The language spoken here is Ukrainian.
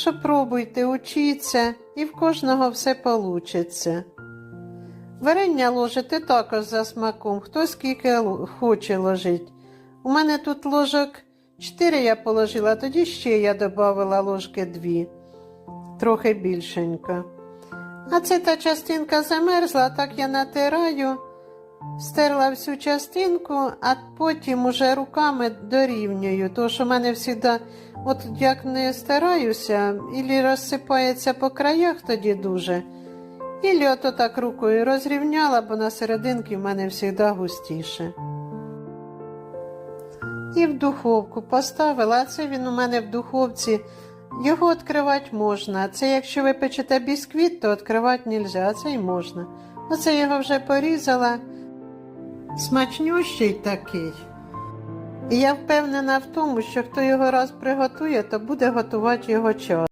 Що пробуйте, учіться, і в кожного все получиться. Варення ложите також за смаком, хто скільки хоче ложить. У мене тут ложок 4 я положила, тоді ще я додавала ложки 2, трохи більшенько. А це та частинка замерзла, так я натираю, стерла всю частинку, а потім уже руками дорівнюю. Тому що в мене завжди, от як не стараюся, ілі розсипається по краях тоді дуже. Ілі ото так рукою розрівняла, бо на серединки в мене завжди густіше. І в духовку поставила, а це він у мене в духовці. Його відкривати можна. Це якщо ви печете бісквіт, то відкривати не можна, а це й можна. Оце його вже порізала. Смачнющий такий. І я впевнена в тому, що хто його раз приготує, то буде готувати його час.